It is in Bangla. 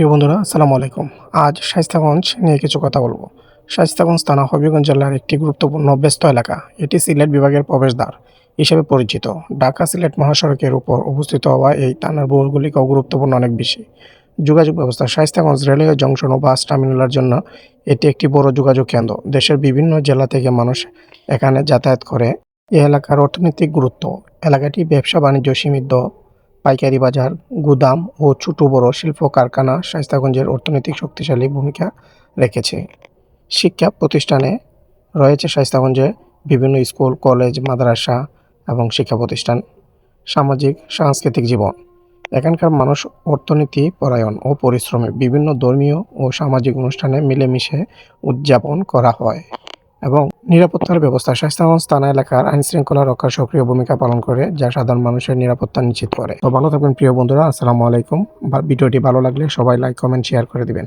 প্রিয় বন্ধুরা, আসসালামু আলাইকুম। আজ শাইস্তাগঞ্জ নিয়ে কিছু কথা বলব। শাইস্তাগঞ্জ থানা হবিগঞ্জ জেলার একটি গুরুত্বপূর্ণ ব্যস্ত এলাকা। এটি সিলেট বিভাগের প্রবেশদ্বার হিসেবে পরিচিত। ঢাকা সিলেট মহাসড়কের উপর অবস্থিত হওয়া এই থানার ভূগোলিকাও গুরুত্বপূর্ণ অনেক বেশি। যোগাযোগ ব্যবস্থা শাইস্তাগঞ্জ রেলওয়ে জংশন ও বাস টার্মিনালের জন্য এটি একটি বড় যোগাযোগ কেন্দ্র। দেশের বিভিন্ন জেলা থেকে মানুষ এখানে যাতায়াত করে। এই এলাকার অর্থনৈতিক গুরুত্ব। এলাকাটি ব্যবসা বাণিজ্য সীমিত। পাইকারি বাজার, গুদাম ও ছোট বড় শিল্প কারখানা শাইস্তাগঞ্জের অর্থনৈতিক শক্তিশালী ভূমিকা রেখেছে। শিক্ষা প্রতিষ্ঠানে রয়েছে শাইস্তাগঞ্জে বিভিন্ন স্কুল, কলেজ, মাদ্রাসা এবং শিক্ষা প্রতিষ্ঠান। সামাজিক, সাংস্কৃতিক জীবন। এখানকার মানুষ অর্থনীতি, পরায়ণ ও পরিশ্রমে বিভিন্ন ধর্মীয় ও সামাজিক অনুষ্ঠানে মিলেমিশে উদযাপন করা হয়। এবং নিরাপত্তার ব্যবস্থা শাস্তাগঞ্জ থানা এলাকার আইন শৃঙ্খলা রক্ষার সক্রিয় ভূমিকা পালন করে, যা সাধারণ মানুষের নিরাপত্তা নিশ্চিত করে। তো ভালো থাকবেন প্রিয় বন্ধুরা, আসসালামু আলাইকুম। ভিডিওটি ভালো লাগলে সবাই লাইক কমেন্ট শেয়ার করে দিবেন।